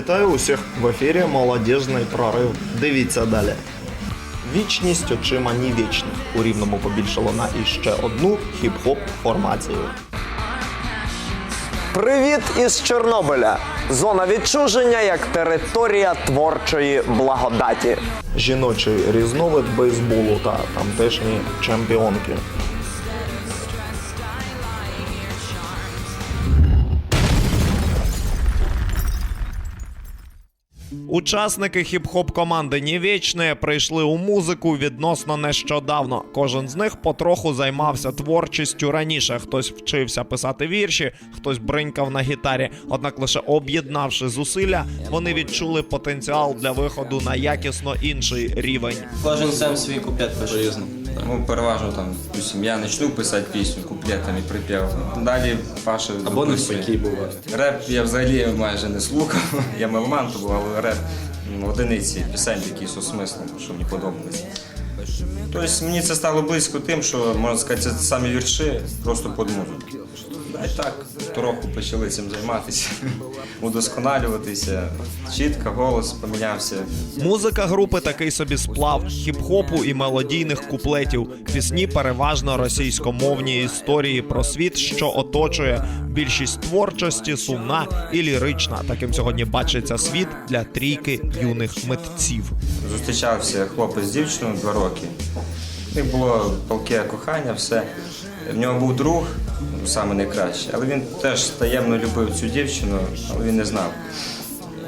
Вітаю усіх в ефірі Молодіжний прорив. Дивіться далі. Вічність очима ні вічних. У рівному побільшало на іще одну хіп-хоп формацію. Привіт із Чорнобиля. Зона відчуження як територія творчої благодаті. Жіночий різновид бейсболу та тамтешні чемпіонки. Учасники хіп-хоп команди Нівічне прийшли у музику відносно нещодавно. Кожен з них потроху займався творчістю раніше. Хтось вчився писати вірші, хтось бринькав на гітарі. Однак, лише об'єднавши зусилля, вони відчули потенціал для виходу на якісно інший рівень. Кожен сам свій куп'ят пише. Ну, переважно там, допустим, я почну писати пісню куплетами, припів. Далі Паша. Або не навпаки буває. Реп я взагалі майже не слухав. Я меломан, то був, але реп м, одиниці пісень такі з смислом, що мені подобалися. Тобто мені це стало близько тим, що можна сказати, це самі вірші просто під музику. Так трохи почали цим займатися, удосконалюватися. Чітко, голос помінявся. Музика групи такий собі сплав хіп-хопу і мелодійних куплетів. Пісні переважно російськомовні історії про світ, що оточує. Більшість творчості сумна і лірична. Таким сьогодні бачиться світ для трійки юних митців. Зустрічався хлопець з дівчиною два роки. У було палке кохання, все. В нього був друг, саме найкращий, але він теж таємно любив цю дівчину, але він не знав.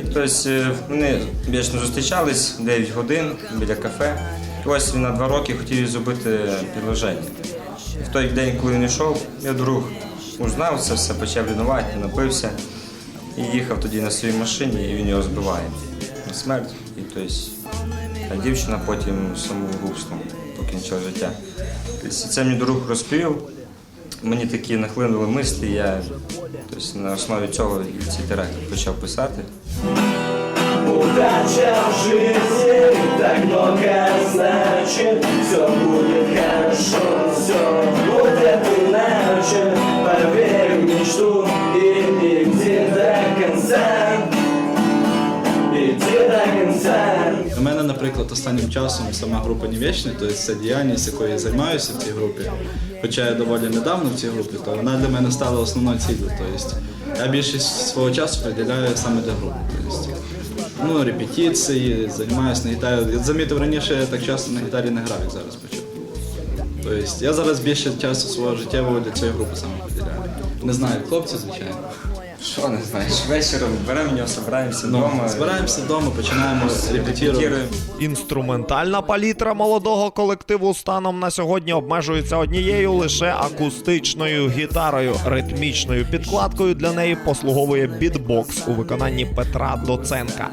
І тобто вони вічно зустрічались 9 годин біля кафе. І ось він на два роки хотів зробити підложення. І в той день, коли він йшов, його друг узнав це все, почав лінувати, напився і їхав тоді на своїй машині, і він його збиває на смерть. І тобто, а дівчина потім самогубством покінчила життя. Це мені друг розповів. Мені такі нахлинули мислі, я тобто, на основі цього ці треки почав писати. Удача в жизни так много значит Все будет хорошо, все будет иначе Поверь в мечту наприклад, останнім часом сама група Нівечний, тобто це діяльність, якою я займаюся в цій групі. Хоча я доволі недавно в цій групі, то вона для мене стала основною ціллю. Тобто я більшість свого часу приділяю саме для групи. Тобто, ну, репетиції, займаюся на гітарі. Я замітив раніше, я так часто на гітарі не грав, як зараз почав. Тобто я зараз більше часу свого життєвого для цієї групи саме приділяю. Не знаю, хлопці, звичайно. Що не знаєш, вечором беремо нього, збираємося Ну, вдома. збираємося вдома, починаємо репетирувати. репетируємо. Інструментальна палітра молодого колективу станом на сьогодні обмежується однією лише акустичною гітарою. Ритмічною підкладкою для неї послуговує бітбокс у виконанні Петра Доценка.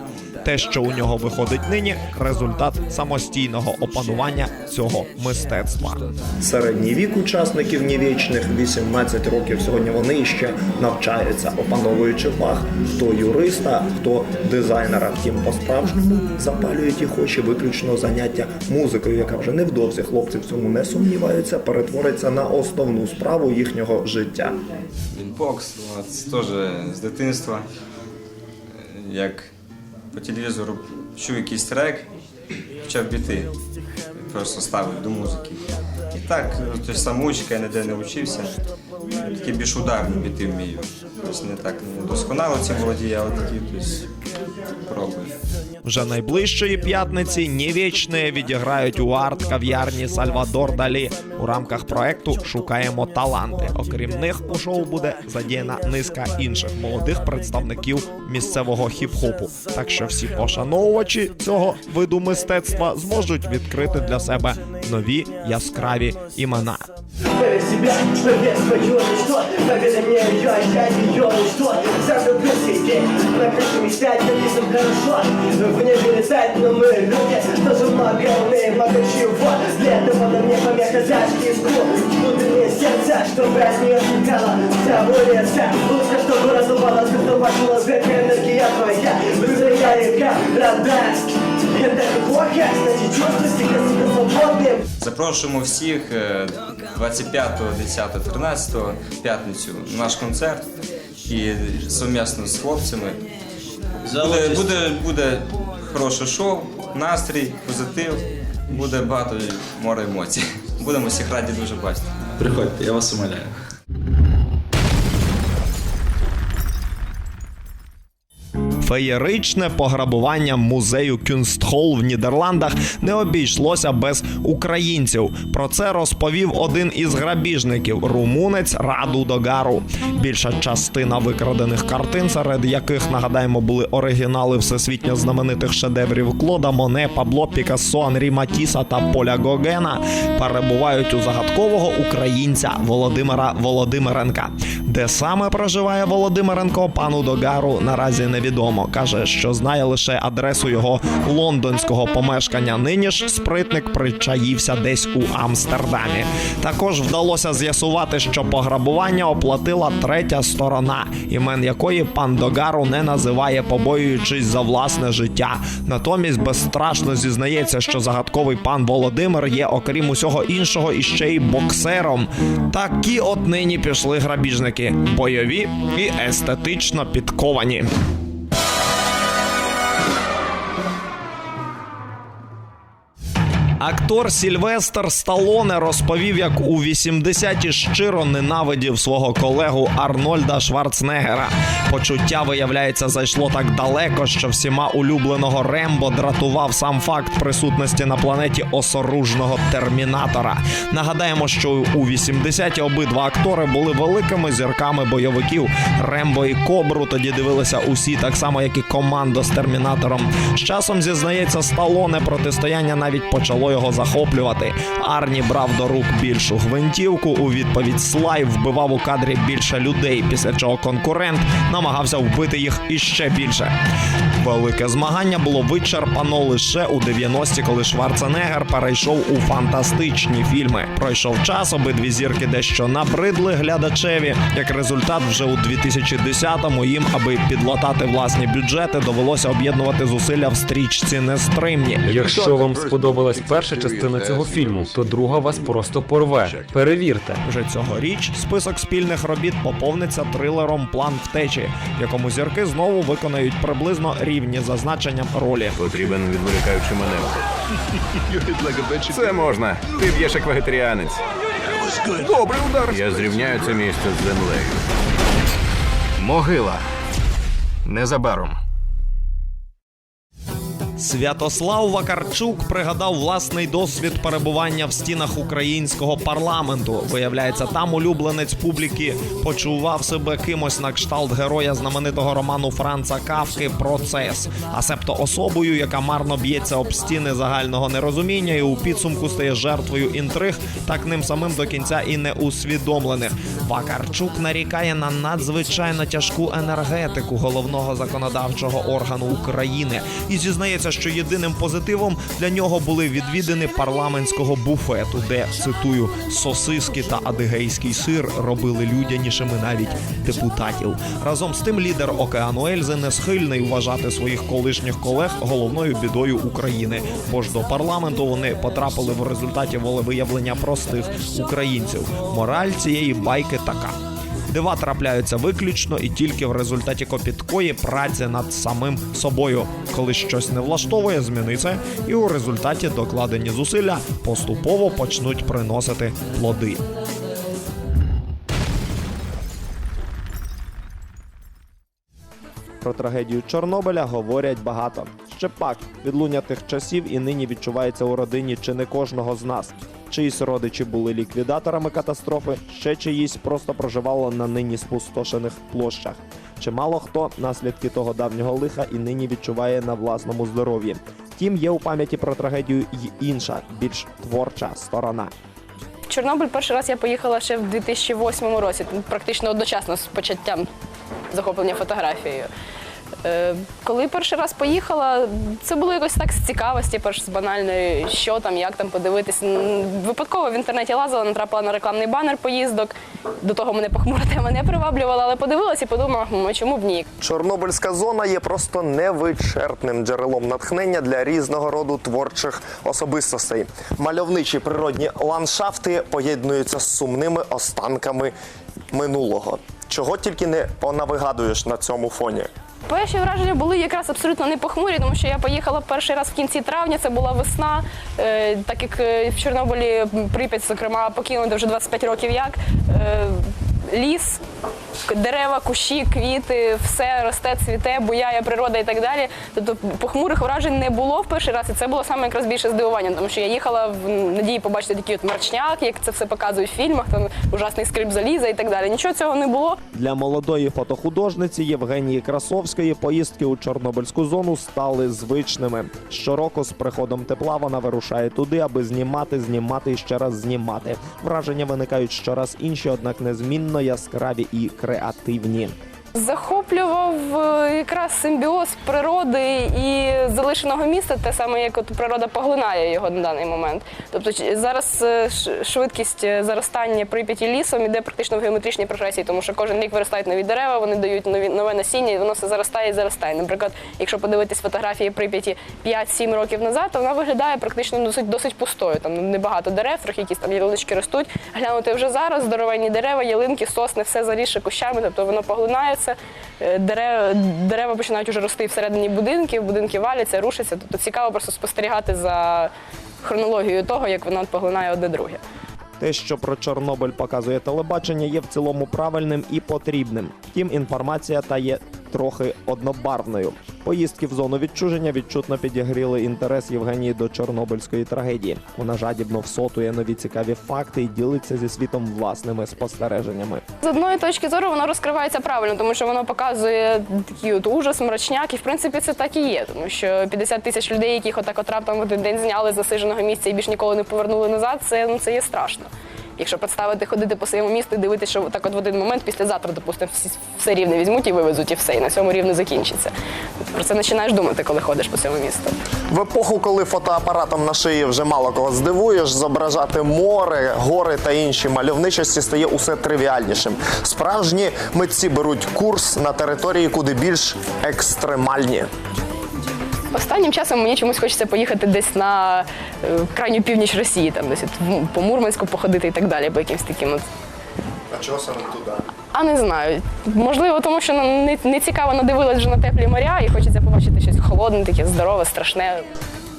Те, що у нього виходить нині, результат самостійного опанування цього мистецтва. Середній вік учасників нівічних 18 років. Сьогодні вони ще навчаються, опановуючи фах хто юриста, хто дизайнера. Втім, по-справжньому запалюють їх очі виключно заняття музикою, яка вже невдовзі хлопці в цьому не сумніваються, перетвориться на основну справу їхнього життя. Бінбокс, от, це теж з дитинства. Як по телевізору чув якийсь трек, почав біти. Просто ставив до музики. І так, то самоучка, я ніде не вчився. Такі більш ударні біти вмію. Тобто не так не досконало ці володіє, але такі. Вже найближчої п'ятниці Нівічне відіграють у арт-кав'ярні Сальвадор Далі. У рамках проекту шукаємо таланти. Окрім них, у шоу буде задіяна низка інших молодих представників місцевого хіп-хопу. Так що всі пошановувачі цього виду мистецтва зможуть відкрити для себе нові яскраві імена. Поверь в себя, поверь в свое ничто Поверь мне, я, я ее ничто Сам люблю сидеть, на крыше мечтать Написано хорошо, в небе летать Но мы люди, тоже много умеем, много чего Для этого на мне помеха зажги искру Внутреннее сердце, чтобы от нее сникала Вся улица, лучше, чтобы раздувалась Когда ваша века энергия твоя Быстрая река, родная Это неплохо, значит чувствуй себя свободным Запрошуємо всіх е, 25, 10, 13 п'ятницю на наш концерт і совмісно з хлопцями За Буде, участю. буде, буде хороше шоу, настрій, позитив, буде багато море емоцій. Будемо всіх раді дуже бачити. Приходьте, я вас умоляю. Феєричне пограбування музею Кюнстхол в Нідерландах не обійшлося без українців. Про це розповів один із грабіжників румунець Раду Догару. Більша частина викрадених картин, серед яких нагадаємо були оригінали всесвітньо знаменитих шедеврів Клода Моне, Пабло Пікассо, Анрі Матіса та Поля Гогена, перебувають у загадкового українця Володимира Володимиренка. Де саме проживає Володимиренко, пану Догару наразі невідомо. Каже, що знає лише адресу його лондонського помешкання. Нині ж спритник причаївся десь у Амстердамі. Також вдалося з'ясувати, що пограбування оплатила третя сторона, імен якої пан Догару не називає, побоюючись за власне життя. Натомість безстрашно зізнається, що загадковий пан Володимир є, окрім усього іншого, іще й боксером. Такі от нині пішли грабіжники, бойові і естетично підковані. Актор Сільвестр Сталоне розповів, як у 80-ті щиро ненавидів свого колегу Арнольда Шварценеггера. Почуття, виявляється, зайшло так далеко, що всіма улюбленого Рембо дратував сам факт присутності на планеті осоружного термінатора. Нагадаємо, що у 80-ті обидва актори були великими зірками бойовиків. Рембо і Кобру тоді дивилися усі, так само як і командо з термінатором. З часом зізнається Сталоне, протистояння навіть почало його захоплювати. Арні брав до рук більшу гвинтівку. У відповідь Слай вбивав у кадрі більше людей, після чого конкурент намагався вбити їх іще більше. Велике змагання було вичерпано лише у 90-ті, коли Шварценеггер перейшов у фантастичні фільми. Пройшов час, обидві зірки дещо набридли глядачеві. Як результат, вже у 2010-му їм, аби підлатати власні бюджети, довелося об'єднувати зусилля в стрічці нестримні. Якщо вам сподобалась перша частина цього фільму, то друга вас просто порве. Перевірте. Вже цьогоріч список спільних робіт поповниться трилером План втечі, в якому зірки знову виконають приблизно рівні за значенням ролі. Потрібен відволікаючий маневр. Це можна. Ти б'єш як вегетаріанець. Добрий удар. Я зрівняю це місце з землею. Могила. Незабаром. Святослав Вакарчук пригадав власний досвід перебування в стінах українського парламенту. Виявляється, там улюбленець публіки почував себе кимось на кшталт героя знаменитого роману Франца Кавки Процес, а себто особою, яка марно б'ється об стіни загального нерозуміння і у підсумку стає жертвою інтриг, так ним самим до кінця і не усвідомлених. Вакарчук нарікає на надзвичайно тяжку енергетику головного законодавчого органу України і зізнається, що єдиним позитивом для нього були відвідини парламентського буфету, де цитую сосиски та адигейський сир робили людянішими навіть депутатів. Разом з тим лідер океану Ельзи не схильний вважати своїх колишніх колег головною бідою України, бо ж до парламенту вони потрапили в результаті волевиявлення простих українців. Мораль цієї байки така. Дива трапляються виключно і тільки в результаті копіткої праці над самим собою. Коли щось не влаштовує, зміни це, і у результаті докладені зусилля поступово почнуть приносити плоди. Про трагедію Чорнобиля говорять багато. Ще пак відлуння тих часів і нині відчувається у родині чи не кожного з нас. Чиїсь родичі були ліквідаторами катастрофи, ще чиїсь просто проживало на нині спустошених площах. Чимало хто наслідки того давнього лиха і нині відчуває на власному здоров'ї. Втім, є у пам'яті про трагедію й інша, більш творча сторона. В Чорнобиль перший раз я поїхала ще в 2008 році, практично одночасно з початтям захоплення фотографією. Е, Коли перший раз поїхала, це було якось так з цікавості, перш з банальної, що там, як там подивитись. Випадково в інтернеті лазила, натрапила на рекламний банер поїздок. До того мене похмура тема не приваблювала, але подивилась і подумала, чому б ні? Чорнобильська зона є просто невичерпним джерелом натхнення для різного роду творчих особистостей. Мальовничі природні ландшафти поєднуються з сумними останками минулого. Чого тільки не понавигадуєш на цьому фоні. Перші враження були якраз абсолютно не похмурі, тому що я поїхала перший раз в кінці травня, це була весна. Е, так як е, в Чорнобилі Прип'ять, зокрема, покинути вже 25 років як. Е, ліс, дерева, кущі, квіти, все росте, цвіте, буяє природа і так далі. Тобто похмурих вражень не було в перший раз, і це було саме якраз більше здивування, тому що я їхала в надії побачити такий от марчняк, як це все показують в фільмах, там ужасний скрип заліза і так далі. Нічого цього не було. Для молодої фотохудожниці Євгенії Красовської поїздки у Чорнобильську зону стали звичними. Щороку з приходом тепла вона вирушає туди, аби знімати, знімати і ще раз знімати. Враження виникають щораз інші, однак незмінно яскраві і креативні. Захоплював е, якраз симбіоз природи і залишеного міста, те саме, як от природа поглинає його на даний момент. Тобто зараз е, швидкість е, заростання Прип'яті лісом іде практично в геометричній прогресії, тому що кожен рік виростають нові дерева, вони дають нові нове насіння, і воно все заростає і заростає. Наприклад, якщо подивитись фотографії Прип'яті 5-7 років назад, то вона виглядає практично досить досить пустою. Там небагато дерев, трохи якісь там ялиночки ростуть. Глянути вже зараз здоровенні дерева, ялинки, сосни, все зарісше кущами, тобто воно поглинається. Е, Дерева, дерева починають уже рости всередині будинків, будинки валяться, рушаться. Тобто цікаво просто спостерігати за хронологією того, як воно поглинає одне друге. Те, що про Чорнобиль показує телебачення, є в цілому правильним і потрібним. Втім, інформація та є трохи однобарвною. Поїздки в зону відчуження відчутно підігріли інтерес Євгенії до чорнобильської трагедії. Вона жадібно всотує нові цікаві факти і ділиться зі світом власними спостереженнями. З одної точки зору воно розкривається правильно, тому що воно показує такий от ужас, мрачняк, і в принципі це так і є. Тому що 50 тисяч людей, яких отак от раптом один день зняли з засиженого місця і більш ніколи не повернули назад, це, ну, це є страшно. Якщо представити ходити по своєму місту і дивитися, що так от в один момент післязавтра, допустимо, всі, все рівне візьмуть і вивезуть, і все, і на цьому рівне закінчиться. Про це починаєш думати, коли ходиш по цьому місту. В епоху, коли фотоапаратом на шиї вже мало кого здивуєш, зображати море, гори та інші мальовничості стає усе тривіальнішим. Справжні митці беруть курс на території куди більш екстремальні. Останнім часом мені чомусь хочеться поїхати десь на е, крайню північ Росії, там десь от в- по Мурманську походити і так далі, по якимсь таким. От. А чого саме туди? А не знаю. Можливо, тому що ну, не, не цікаво надивилась вже на теплі моря і хочеться побачити щось холодне, таке здорове, страшне.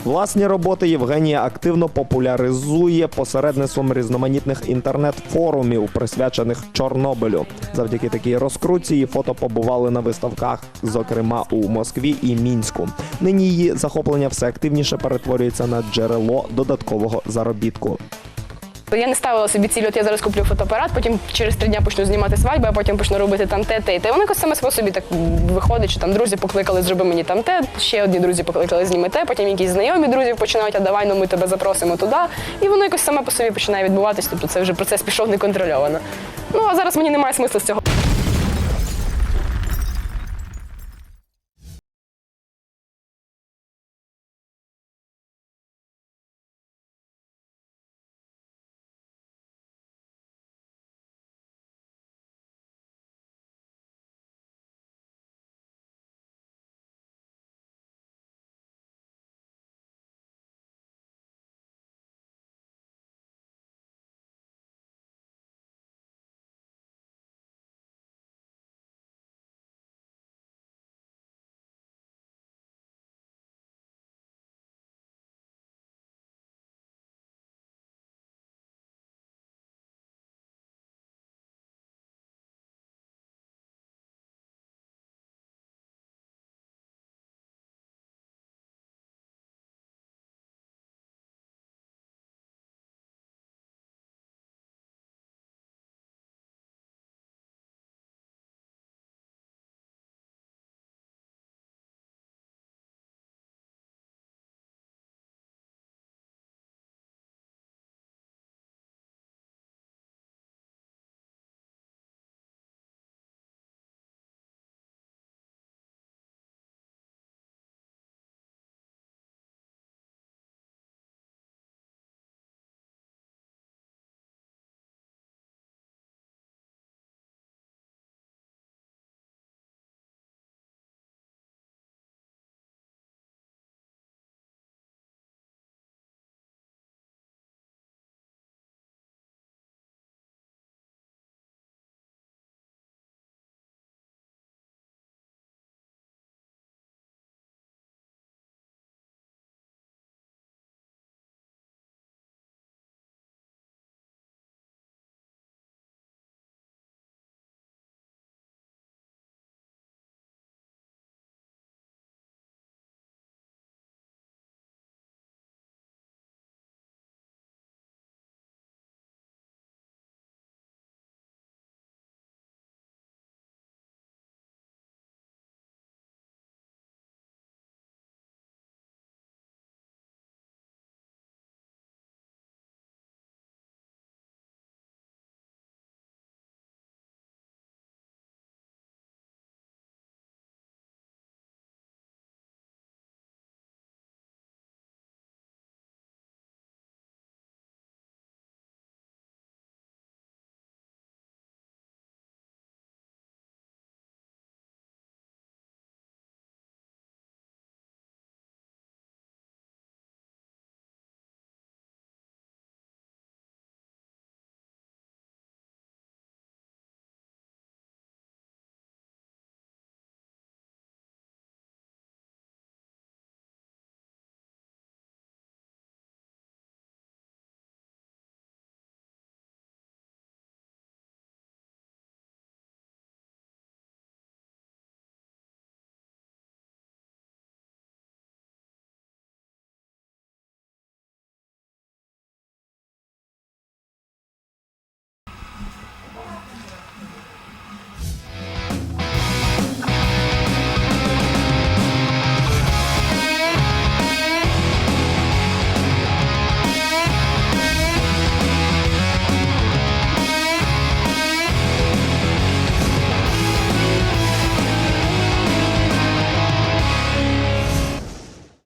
Власні роботи Євгенія активно популяризує посередництвом різноманітних інтернет-форумів, присвячених Чорнобилю. Завдяки такій розкрутці її фото побували на виставках, зокрема у Москві і Мінську. Нині її захоплення все активніше перетворюється на джерело додаткового заробітку. Я не ставила собі ціль, от я зараз куплю фотоапарат, потім через три дня почну знімати свадьбу, а потім почну робити там те, те і те. Воно якось саме по собі так виходить, що там друзі покликали, зроби мені там те, ще одні друзі покликали, зніми те, потім якісь знайомі друзі починають, а давай ну ми тебе запросимо туди. І воно якось саме по собі починає відбуватись. Тобто це вже процес пішов неконтрольовано. Ну а зараз мені немає смислу з цього.